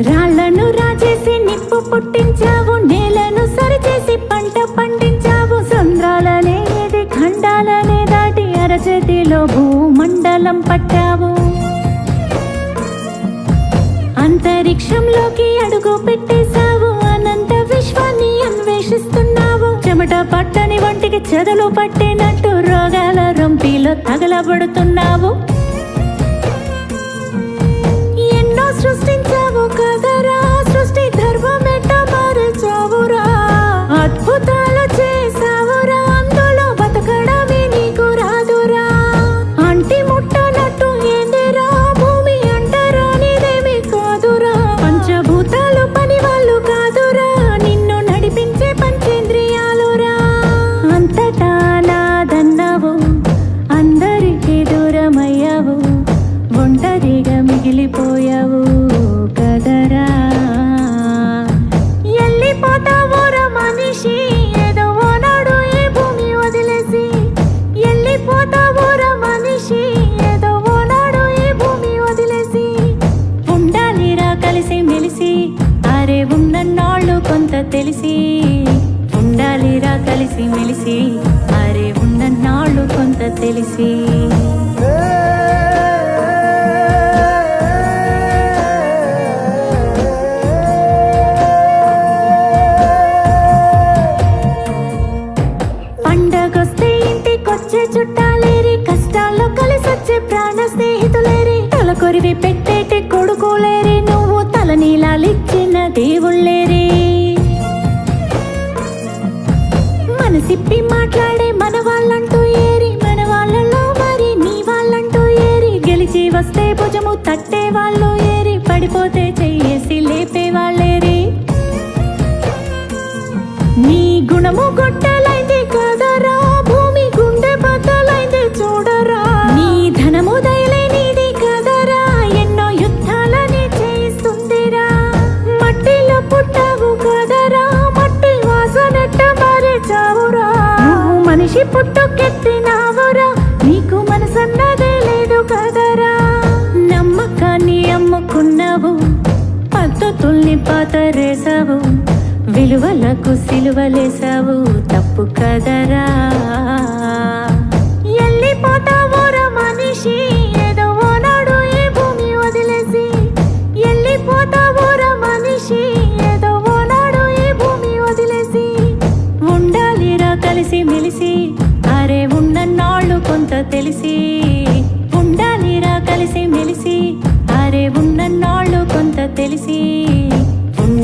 రాళ్ళను రాజేసి నిప్పు పుట్టించావు నేలను సరిచేసి పంట పండించావు. సంద్రాలనేది ఖండాలనే దాటి అరచేతిలో భూమండలం పట్టావు. అంతరిక్షంలోకి అడుగు పెట్టేశావు అనంత విశ్వాన్ని అన్వేషిస్తున్నావు. చెమట పట్టని వంటికి చెదలు పట్టినట్టు రోగాల రొంపిలో తగలబడుతున్నావు. ఉండాలిరా కలిసి మెలిసి అరే ఉన్నన్నాళ్ళు కొంత తెలిసి. పండగొస్తే ఇంటికొచ్చే చుట్టాలేరి కష్టాల్లో కలిసొచ్చే ప్రాణ స్నేహితులేరి. తల కొరివి పెట్టేటి కొడుకోలేరి నువ్వు తల నీలాలిచ్చిన దేవుళ్ళేరే. నీ గొట్టలైంది కదరా భూమి గుండె బద్దలైంది చూడరా. నీ ధనము దయలేనిది కదరా ఎన్నో యుద్ధాలని చేస్తుందిరా. మట్టిలో పుట్టావు కదరా మట్టి వాసనెట్ట మరి చావురా. నువ్వు మనిషి పుట్టుకెత్తినావురా నీకు మనసన్నదే లేదు కదరా. నమ్మకాన్ని అమ్ముకున్నావు పద్ధతుల్ని పాతరేసావు. విలువలకు సిలువలేసావు తప్పు కదరా. ఎల్లిపోతావురా మనిషి ఏదో ఓనాడు ఈ భూమి వదిలేసి. ఎల్లిపోతావురా మనిషి ఏదో ఓనాడు ఈ భూమి వదిలేసి. ఉండాలిరా కలిసి మెలిసి అరే ఉన్నన్నాళ్ళు కొంత తెలిసి కొంత తెలిసి.